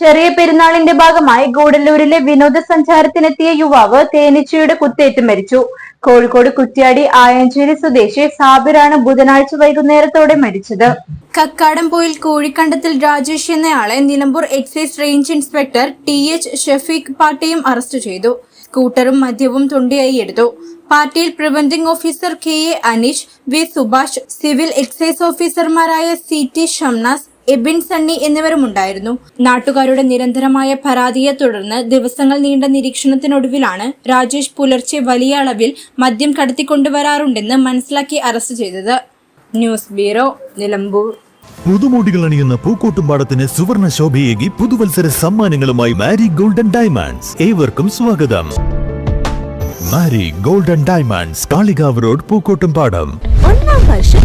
ചെറിയ പെരുന്നാളിന്റെ ഭാഗമായി ഗൂഡല്ലൂരിലെ വിനോദസഞ്ചാരത്തിനെത്തിയ യുവാവ് തേനീച്ചയുടെ കുത്തേറ്റ് മരിച്ചു. കോഴിക്കോട് കുറ്റ്യാടി ആയഞ്ചേരി സ്വദേശി സാബിറാണ് ബുധനാഴ്ച വൈകുന്നേരത്തോടെ മരിച്ചത്. കക്കാടംപോയിൽ കോഴിക്കണ്ടത്തിൽ രാജേഷ് എന്നയാളെ Nilambur excise range inspector T H Shafeeq പാട്ടയും arrest ചെയ്തു. സ്കൂട്ടറും മദ്യവും തൊണ്ടിയായി എടുത്തു. പാർട്ടിയിൽ preventing officer K A Aneesh V Subhash civil excise ഓഫീസർമാരായ C T Shamnas Ebin Sunny എന്നിവരുമുണ്ടായിരുന്നു. നാട്ടുകാരുടെ നിരന്തരമായ പരാതിയെ തുടർന്ന് ദിവസങ്ങൾ നീണ്ട നിരീക്ഷണത്തിനൊടുവിലാണ് രാജേഷ് പുലർച്ചെ വലിയ അളവിൽ മദ്യം കടത്തിക്കൊണ്ടുവരാറുണ്ടെന്ന് മനസ്സിലാക്കി അറസ്റ്റ് ചെയ്തത്. News bureau Nilambur. പുതുമോടികൾ അണിയുന്ന പൂക്കോട്ടുംപാടത്തിന് സുവർണ ശോഭയേകി പുതുവത്സര സമ്മാനങ്ങളുമായി മാരി ഗോൾഡൻ ഡയമണ്ട്സ്. ഏവർക്കും സ്വാഗതം. Mari golden diamonds Kalikavu road Pookkottumpadam ഒന്നാം വർഷം